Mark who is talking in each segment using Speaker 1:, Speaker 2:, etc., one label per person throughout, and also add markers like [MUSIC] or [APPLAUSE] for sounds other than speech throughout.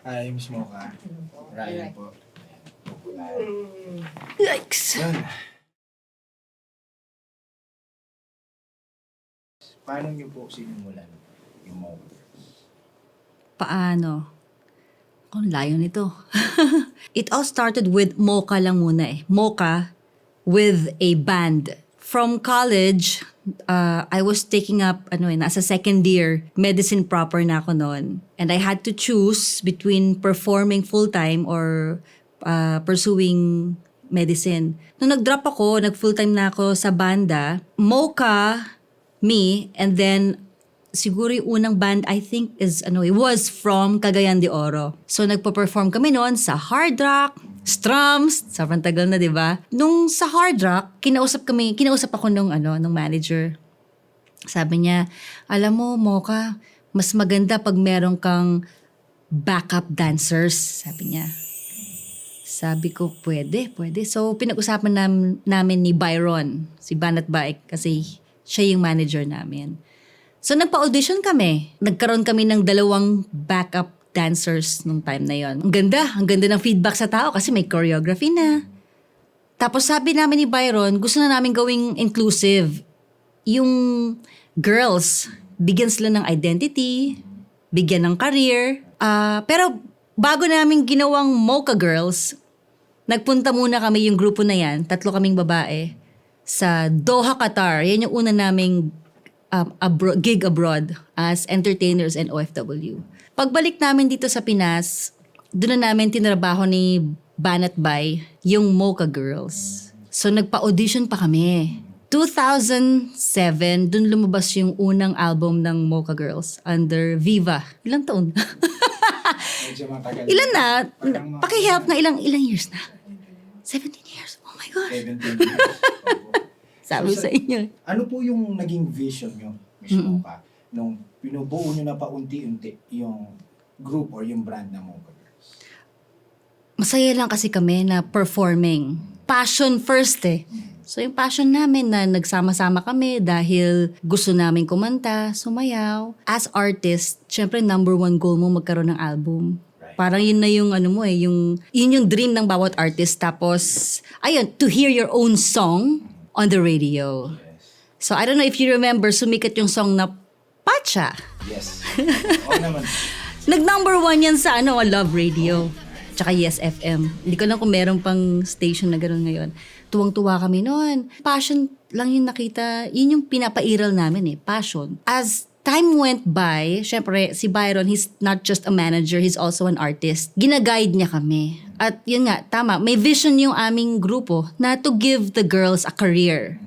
Speaker 1: Ay, Miss Mocha. Ryan po.
Speaker 2: Yikes!
Speaker 1: Yun. Paano niyo po sinimulan yung Mocha?
Speaker 2: Paano? Ang layo nito. [LAUGHS] It all started with Mocha lang muna eh. Mocha with a band. From college, uh, I was taking up, ano eh, nasa second year, medicine proper na ako noon. And I had to choose between performing full-time or uh, pursuing medicine. Nung nag-drop ako, nag-full-time na ako sa banda, Mocha, me, and then siguro yung unang band I think is ano it was from Cagayan de Oro. So nagpo-perform kami noon sa hard rock, strums, sobrang tagal na 'di ba? Nung sa hard rock, kinausap kami, kinausap ako nung ano, nung manager. Sabi niya, alam mo, Mocha, mas maganda pag meron kang backup dancers, sabi niya. Sabi ko, pwede, pwede. So, pinag-usapan nam- namin ni Byron, si Banat Bike, kasi siya yung manager namin. So, nagpa-audition kami. Nagkaroon kami ng dalawang backup dancers nung time na yon. Ang ganda, ang ganda ng feedback sa tao kasi may choreography na. Tapos sabi namin ni Byron, gusto na namin gawing inclusive. Yung girls, bigyan sila ng identity, bigyan ng career. Ah, pero bago namin ginawang Mocha Girls, nagpunta muna kami yung grupo na yan, tatlo kaming babae, sa Doha, Qatar. Yan yung una naming um, abro- gig abroad as entertainers and OFW. Pagbalik namin dito sa Pinas, doon na namin tinrabaho ni Banat Bay yung Mocha Girls. So nagpa-audition pa kami. 2007, doon lumabas yung unang album ng Mocha Girls under Viva. Ilang taon? Ilan na? Pakihelp na ilang ilang years na? 17 years. Oh my God.
Speaker 1: 17 years. [LAUGHS]
Speaker 2: Sabi
Speaker 1: So,
Speaker 2: sa inyo.
Speaker 1: Ano po yung naging vision nyo, Miss Mocha, nung pinubuo nyo na paunti-unti yung group or yung brand na Girls?
Speaker 2: masaya lang kasi kami na performing. Passion first eh. So yung passion namin na nagsama-sama kami dahil gusto namin kumanta, sumayaw. As artist, syempre number one goal mo magkaroon ng album. Parang yun na yung ano mo eh, yung, yun yung dream ng bawat artist. Tapos, ayun, to hear your own song on the radio.
Speaker 1: Yes.
Speaker 2: So I don't know if you remember, sumikat yung song na Pacha.
Speaker 1: Yes. [LAUGHS] Oo naman.
Speaker 2: Nag-number one yan sa ano, Love Radio. Tsaka Yes FM. Hindi ko lang kung meron pang station na gano'n ngayon. Tuwang-tuwa kami noon. Passion lang yung nakita. Yun yung pinapairal namin eh. Passion. As time went by, syempre, si Byron, he's not just a manager, he's also an artist. Ginaguide niya kami. At yun nga, tama, may vision yung aming grupo na to give the girls a career.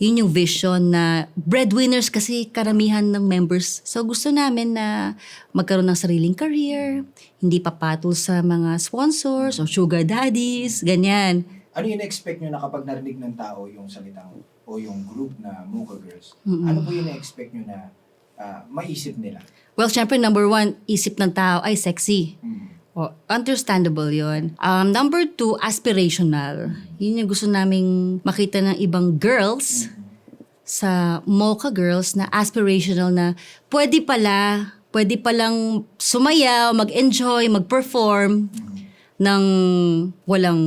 Speaker 2: Yun yung vision na breadwinners kasi karamihan ng members. So gusto namin na magkaroon ng sariling career, hindi papatol sa mga sponsors o sugar daddies, ganyan.
Speaker 1: Ano yung expect nyo na kapag narinig ng tao yung salitang o yung group na Mocha Girls? Ano po yung na-expect nyo na ah, maisip nila?
Speaker 2: Well, syempre number one, isip ng tao ay sexy.
Speaker 1: Mm.
Speaker 2: O, understandable yon. Um, number two, aspirational. Yun yung gusto naming makita ng ibang girls sa Mocha Girls na aspirational na pwede pala, pwede palang sumayaw, mag-enjoy, mag-perform ng walang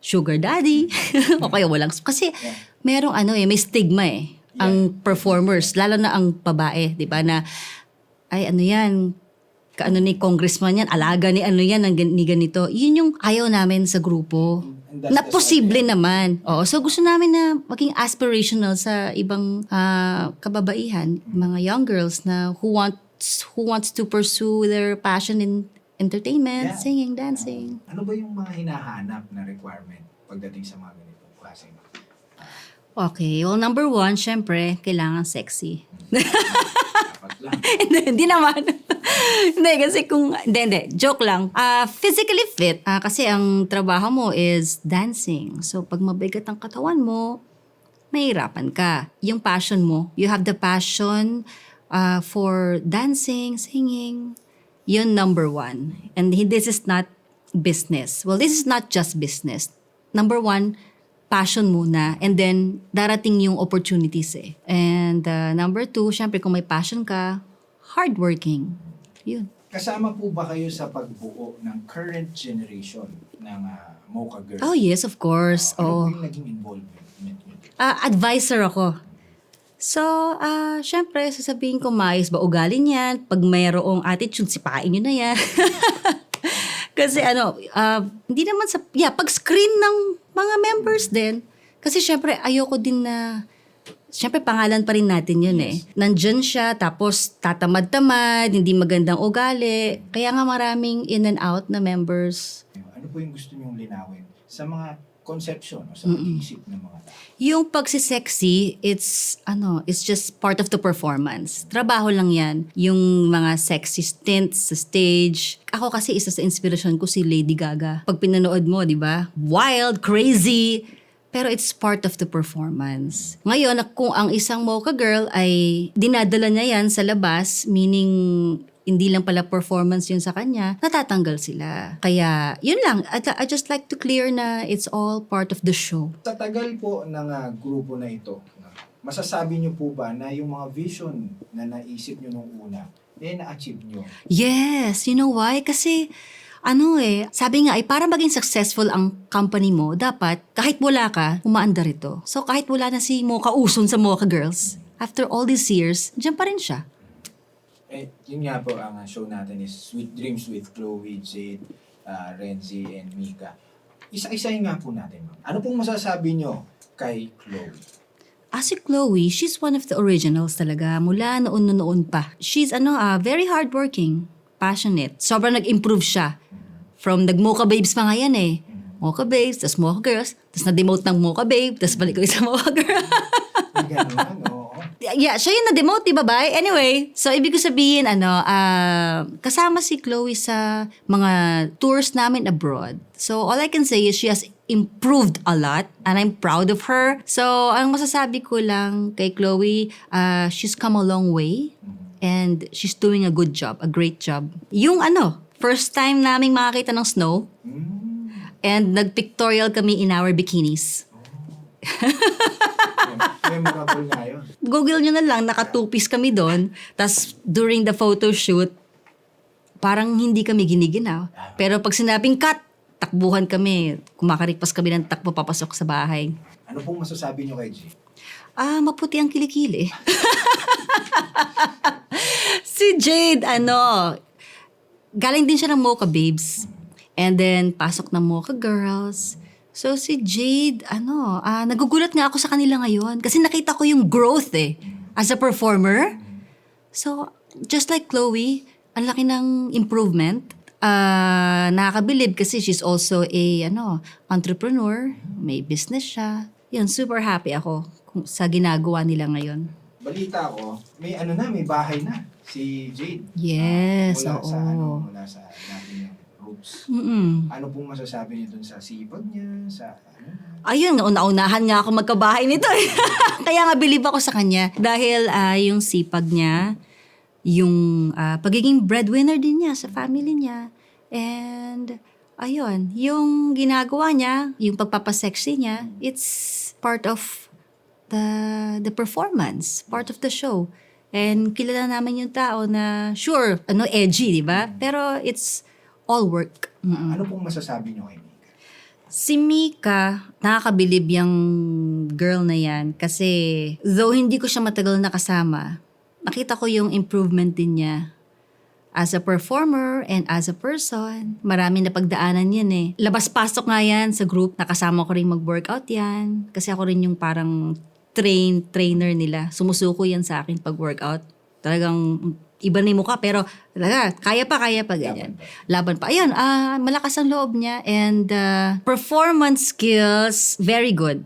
Speaker 2: sugar daddy [LAUGHS] o kaya walang kasi merong ano eh may stigma eh ang performers lalo na ang babae 'di ba na ay ano yan kaano ni congressman yan alaga ni ano yan ng gan- ni ganito yun yung ayaw namin sa grupo na posible naman. Oo, so gusto namin na maging aspirational sa ibang ah, kababaihan, mga young girls na who wants who wants to pursue their passion in entertainment,
Speaker 1: Yeah.
Speaker 2: singing, dancing.
Speaker 1: Ano ba yung mga hinahanap na requirement pagdating sa mga ganitong klase?
Speaker 2: Okay, well number one, syempre, kailangan sexy. [LAUGHS] Hindi, hindi naman. [LAUGHS] hindi, kasi kung, hindi, hindi, joke lang. Ah, physically fit, ah, kasi ang trabaho mo is dancing. So, pag mabigat ang katawan mo, mahirapan ka. Yung passion mo, you have the passion ah, for dancing, singing, yun number one. And this is not business. Well, this is not just business. Number one, passion muna. And then, darating yung opportunities eh. And uh, number two, syempre kung may passion ka, hardworking. Yun.
Speaker 1: kasama po ba kayo sa pagbuo ng current generation ng ah, Mocha Girls?
Speaker 2: Oh yes, of course.
Speaker 1: ano
Speaker 2: Oh.
Speaker 1: po yung naging involvement?
Speaker 2: Ah, advisor ako. So, ah, syempre, sasabihin ko, maayos ba ugali niyan? Pag mayroong attitude, sipain nyo na yan. [LAUGHS] Kasi ano, ah, hindi naman sa, yeah, pag screen ng mga members din. Kasi syempre, ayoko din na, syempre pangalan pa rin natin yun eh. Nandyan siya, tapos tatamad-tamad, hindi magandang ugali. Kaya nga maraming in and out na members.
Speaker 1: Ano po yung gusto nyong linawin sa mga conception o sa pag-iisip ng mga tao?
Speaker 2: Yung pagsisexy, it's, ano, it's just part of the performance. Trabaho lang yan. Yung mga sexy stints sa stage. Ako kasi isa sa inspirasyon ko si Lady Gaga. Pag pinanood mo, di ba? Wild, crazy. Pero it's part of the performance. Ngayon, kung ang isang mocha girl ay dinadala niya yan sa labas, meaning hindi lang pala performance yun sa kanya, natatanggal sila. Kaya, yun lang. I, I just like to clear na it's all part of the show.
Speaker 1: Sa tagal po ng ah, grupo na ito, masasabi nyo po ba na yung mga vision na naisip nyo nung una, eh na-achieve nyo?
Speaker 2: Yes, you know why? Kasi ano eh, sabi nga ay para maging successful ang company mo, dapat kahit wala ka, umaandar ito. So kahit wala na si Mocha Uson sa Mocha Girls, after all these years, dyan pa rin siya.
Speaker 1: Eh, yun nga po ang show natin is Sweet Dreams with Chloe, Jade, ah, Renzi, and Mika. Isa-isahin nga po natin. ma'am. Ano pong masasabi nyo kay Chloe?
Speaker 2: Ah, si Chloe, she's one of the originals talaga. Mula noon-noon pa. She's ano, ah, very hardworking, passionate. Sobrang nag-improve siya. From nag-Mocha Babes pa nga yan eh. Mocha Babes, tas Mocha Girls, tas na-demote ng Mocha Babe, tas balik ko sa Mocha Girl.
Speaker 1: Ganun, oo.
Speaker 2: Yeah, siya yung na-demote, di ba ba? Anyway, so ibig ko sabihin, ano, ah, kasama si Chloe sa mga tours namin abroad. So all I can say is she has improved a lot and I'm proud of her. So ang masasabi ko lang kay Chloe, ah, she's come a long way and she's doing a good job, a great job. Yung ano, first time naming makakita ng snow and nag-pictorial kami in our bikinis.
Speaker 1: Mem- Memorable nga yun.
Speaker 2: Google nyo na lang, naka two-piece kami doon. Tapos during the photo shoot, parang hindi kami giniginaw. Pero pag sinabing cut, takbuhan kami. Kumakarikpas kami ng takbo papasok sa bahay.
Speaker 1: Ano pong masasabi nyo kay Jade?
Speaker 2: Ah, maputi ang kilikili. [LAUGHS] si Jade, ano, galing din siya ng Mocha Babes. And then, pasok ng Mocha Girls. So, si Jade, ano, ah, nagugulat nga ako sa kanila ngayon. Kasi nakita ko yung growth eh, as a performer. So, just like Chloe, ang laki ng improvement. Ah, nakakabilib kasi she's also a ano, entrepreneur, may business siya. Yun, super happy ako kung- sa ginagawa nila ngayon.
Speaker 1: Balita ko, may ano na, may bahay na. Si Jade.
Speaker 2: Yes,
Speaker 1: mula sa
Speaker 2: oo.
Speaker 1: ano, mula sa roots.
Speaker 2: Mm-mm.
Speaker 1: Ano pong masasabi niyo dun sa sipag niya, sa ano?
Speaker 2: Ayun, nauna-unahan nga ako magkabahay nito eh. [LAUGHS] Kaya nga bilib ako sa kanya. Dahil ah, yung sipag niya, yung ah, pagiging breadwinner din niya sa family niya. And ayun, yung ginagawa niya, yung pagpapasexy niya, it's part of the the performance, part of the show. And kilala naman yung tao na sure, ano edgy, di ba? Pero it's all work. Mm.
Speaker 1: Ano pong masasabi niyo kay Mika?
Speaker 2: Si Mika, nakakabilib yung girl na yan kasi though hindi ko siya matagal nakasama, nakita ko yung improvement din niya as a performer and as a person. Marami na pagdaanan yan eh. Labas-pasok nga yan sa group. Nakasama ko rin mag-workout yan. Kasi ako rin yung parang train trainer nila. Sumusuko yan sa akin pag-workout. Talagang iba na yung mukha pero talaga kaya pa kaya pa ganyan. Laban pa. Ayun, ah malakas ang loob niya and ah, performance skills very good.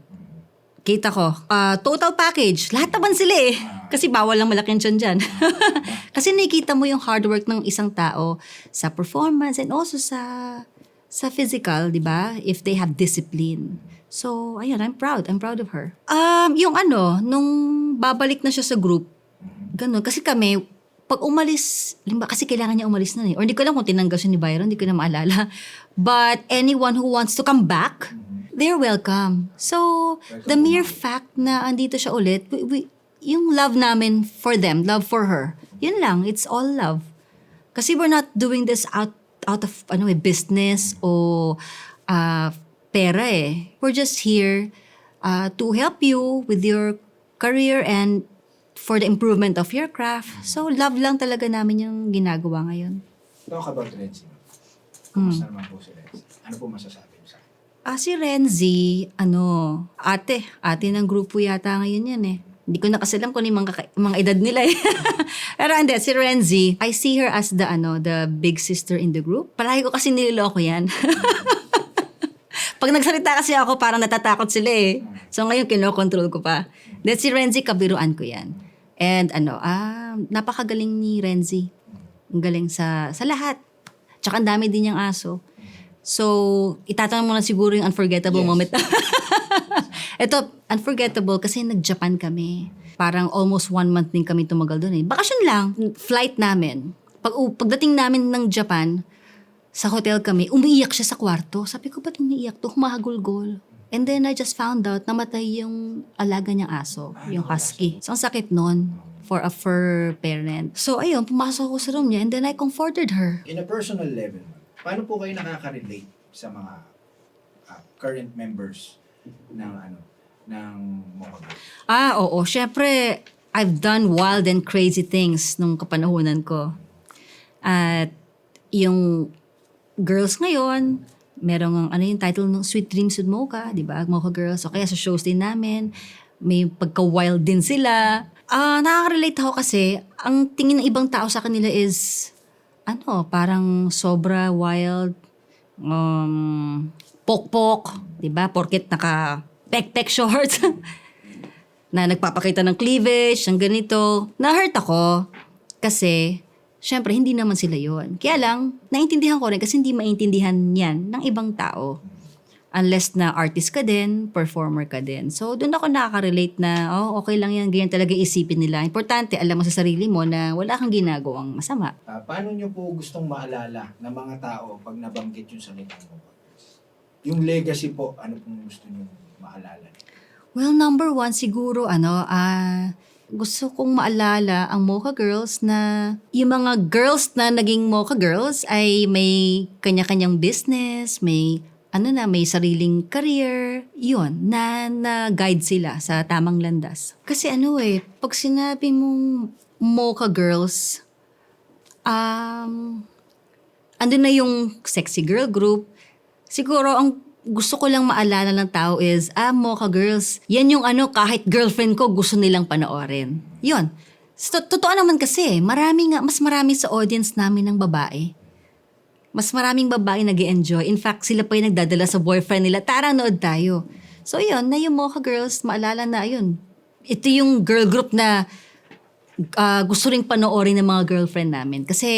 Speaker 2: Kita ko, ah, total package, lahat naman sila eh. Kasi bawal lang malaking tiyan dyan. [LAUGHS] Kasi nakikita mo yung hard work ng isang tao sa performance and also sa sa physical, di ba? If they have discipline. So, ayun, I'm proud. I'm proud of her. Um, yung ano, nung babalik na siya sa group, ganun. Kasi kami, pag umalis, limba, kasi kailangan niya umalis na eh. Or hindi ko alam kung tinanggal siya ni Byron, hindi ko na maalala. But anyone who wants to come back, they're welcome. So, the mere fact na andito siya ulit, we, we, yung love namin for them, love for her, yun lang, it's all love. Kasi we're not doing this out out of ano eh, business o ah, pera eh. We're just here ah, to help you with your career and for the improvement of your craft. So, love lang talaga namin yung ginagawa ngayon.
Speaker 1: Talk about Renzi. Kumusta naman po si Renzi? Ano po masasabi mo sa akin?
Speaker 2: Ah, si Renzi, ano, ate, ate ng grupo yata ngayon yan eh. Hindi ko na kasi alam kung ano yung mga, kaka- mga edad nila eh. [LAUGHS] Pero hindi, si Renzi, I see her as the, ano, the big sister in the group. Palagi ko kasi niloloko yan. [LAUGHS] Pag nagsalita kasi ako, parang natatakot sila eh. So ngayon, kinokontrol ko pa. Then si Renzi, kabiruan ko yan. And ano, ah, napakagaling ni Renzi. Ang galing sa, sa lahat. Tsaka ang dami din niyang aso. So, itatanong mo na siguro yung unforgettable
Speaker 1: Yes.
Speaker 2: moment. [LAUGHS] Ito, unforgettable kasi nag-Japan kami. Parang almost one month din kami tumagal doon eh. Bakasyon lang. Flight namin. Pag, pagdating namin ng Japan, sa hotel kami, umiiyak siya sa kwarto. Sabi ko, ba't umiiyak to? Humahagulgol. And then I just found out, namatay yung alaga niyang aso, yung husky. So, ang sakit nun for a fur parent. So, ayun, pumasok ako sa room niya and then I comforted her.
Speaker 1: In a personal level, paano po kayo nakaka-relate sa mga ah, current members ng ano ng Group?
Speaker 2: Ah, oo. Siyempre, I've done wild and crazy things nung kapanahunan ko. At yung girls ngayon, merong ano yung title ng Sweet Dreams with Mocha, di ba? Mocha Girls. O kaya sa shows din namin, may pagka-wild din sila. Ah, nakaka-relate ako kasi, ang tingin ng ibang tao sa kanila is, ano, parang sobra wild, um, pok-pok, di ba? Porket naka pek-pek shorts. [LAUGHS] na nagpapakita ng cleavage, ng ganito. Na-hurt ako kasi, syempre, hindi naman sila yon. Kaya lang, naintindihan ko rin kasi hindi maintindihan yan ng ibang tao. Unless na artist ka din, performer ka din. So, doon ako nakaka-relate na, oh, okay lang yan, ganyan talaga isipin nila. Importante, alam mo sa sarili mo na wala kang ginagawang masama.
Speaker 1: Ah, paano nyo po gustong maalala ng mga tao pag nabanggit yung salitang Girls? Yung legacy po, ano pong gusto nyo maalala?
Speaker 2: Well, number one, siguro, ano, ah, gusto kong maalala ang Mocha Girls na yung mga girls na naging Mocha Girls ay may kanya-kanyang business, may ano na, may sariling career, yun, na, na guide sila sa tamang landas. Kasi ano eh, pag sinabi mong Mocha Girls, um, andun na yung sexy girl group, siguro ang gusto ko lang maalala ng tao is, ah, Mocha Girls, yan yung ano, kahit girlfriend ko gusto nilang panoorin. Yun. Totoo naman kasi, marami nga, mas marami sa audience namin ng babae. Mas maraming babae nag enjoy In fact, sila pa yung nagdadala sa boyfriend nila, tara nood tayo. So yun, na yung Mocha Girls, maalala na yun. Ito yung girl group na ah, gusto rin panoorin ng mga girlfriend namin. Kasi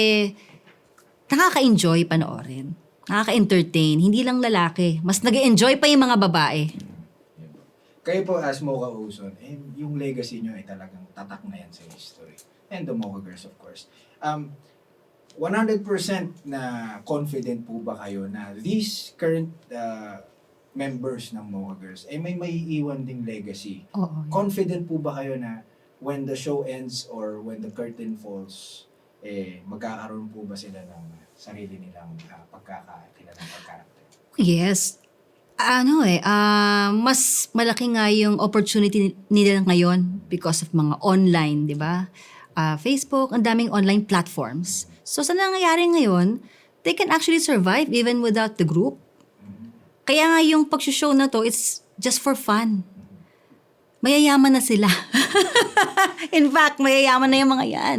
Speaker 2: nakaka-enjoy panoorin. Nakaka-entertain. Hindi lang lalaki. Mas nag enjoy pa yung mga babae.
Speaker 1: Kayo po as Mocha Ozone, eh, yung legacy nyo ay talagang tatak na yan sa history. And the Mocha Girls, of course. Um, 100% na confident po ba kayo na these current uh, members ng Mocha Girls ay may maiiwan ding legacy?
Speaker 2: Oo.
Speaker 1: Confident po ba kayo na when the show ends or when the curtain falls, eh, magkakaroon po ba sila ng sarili nilang uh, pagkakakilanang pagkarakter?
Speaker 2: Yes. Ano eh, ah, mas malaki nga yung opportunity nila ngayon because of mga online, di ba? Ah, Facebook, ang daming online platforms. So sa nangyayari ngayon, they can actually survive even without the group. Kaya nga yung pag-show na to, it's just for fun. Mayayaman na sila. [LAUGHS] In fact, mayayaman na yung mga yan.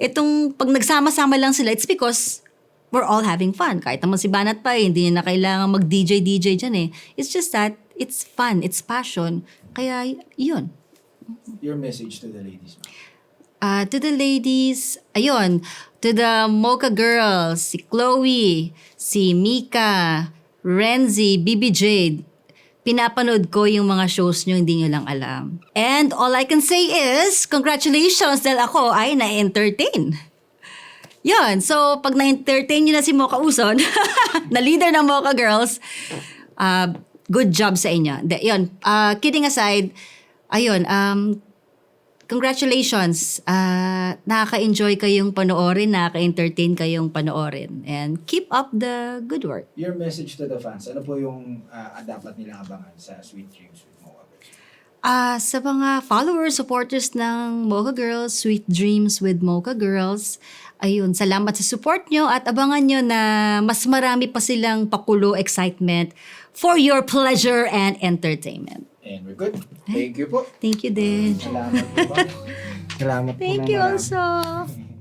Speaker 2: Itong pag nagsama-sama lang sila, it's because we're all having fun. Kahit naman si Banat pa, eh, hindi niya na kailangan mag-DJ-DJ dyan eh. It's just that, it's fun, it's passion. Kaya, yun.
Speaker 1: Your message to the ladies.
Speaker 2: Ah, to the ladies, ayun, to the Mocha Girls, si Chloe, si Mika, Renzi, Bibi Jade, pinapanood ko yung mga shows nyo, hindi nyo lang alam. And all I can say is, congratulations dahil ako ay na-entertain. Yun, so pag na-entertain nyo na si Mocha Uson, [LAUGHS] na leader ng Mocha Girls, ah, good job sa inyo. De, yun, ah, kidding aside, ayun, um, congratulations. Ah, nakaka-enjoy kayong panoorin, nakaka-entertain kayong panoorin. And keep up the good work.
Speaker 1: Your message to the fans, ano po yung ah, dapat nilang abangan sa Sweet Dreams with Mocha Girls?
Speaker 2: Ah, sa mga followers, supporters ng Mocha Girls, Sweet Dreams with Mocha Girls, ayun, salamat sa support nyo at abangan nyo na mas marami pa silang pakulo excitement for your pleasure and entertainment.
Speaker 1: And we're good. Thank you po.
Speaker 2: Thank you din.
Speaker 1: Salamat po. [LAUGHS] Salamat po.
Speaker 2: Thank you
Speaker 1: marami.
Speaker 2: also.